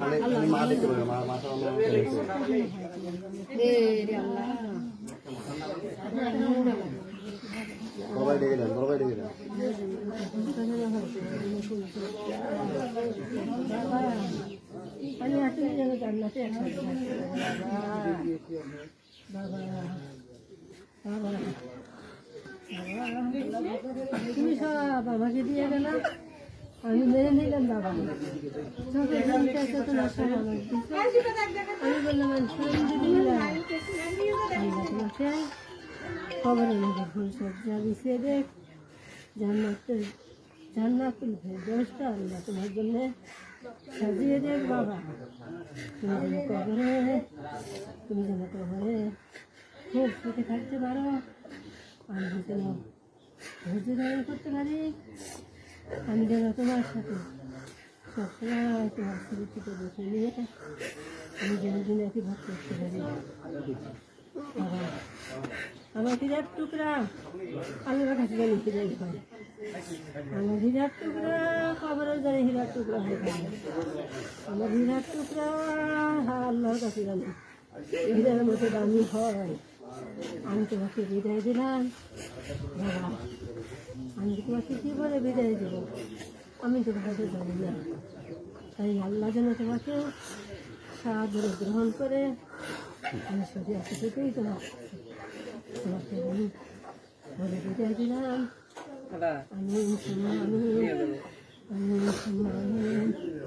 খালে তুমি মা দেখতে পাবে মা মাথা ভাই ডেকে দেন বড় ডেকে দেন আমি পারি। তুমি সব আমাকে দিয়ে গেল? আমি মেনে নিলাম বাবা। চোখে আছে তোমার সব আমার দিছে। আমি বললাম আলহামদুলিল্লাহ আল্লাহ তোমাকে খবরের মধ্যে ফুল সজ্জা বিছিয়ে দেখ জান্নাতের জান্নাতুল ফেরদৌসটা আল্লাহ তোমার জন্য সাজিয়ে দেখ বাবা। তুমি যেন কবরে, তুমি যেন কবরে খুব সুখে থাকতে পারো। আমি যেন ধৈর্য ধারণ করতে পারি। আমি যেন তোমার সাথে সবসময় তোমার বসে নিয়ে আমি যেন দিনাতি ভাগ করতে পারি। আমার হীরার টুকরা আল্লাহর কাছে জানি ফিরে হয়। আমার হীরার টুকরা খবরের জানি হীরার টুকরা হয়ে আমার হীরার টুকরা, আল্লাহর কাছে জানি। হীরার মতো দামি হয়। আমি তোমাকে বিদায় দিলাম। বাবা আমি তোমাকে কী বলে বিদায় দেব? আমি তো ভাবে জানি না। তাই আল্লাহ যেন তোমাকে সাদরে গ্রহণ করে আমি শুধু এতটুকুই তোমার তোমাকে আমি বলে। বিদায় দিলাম। আমি আমি আমি আমি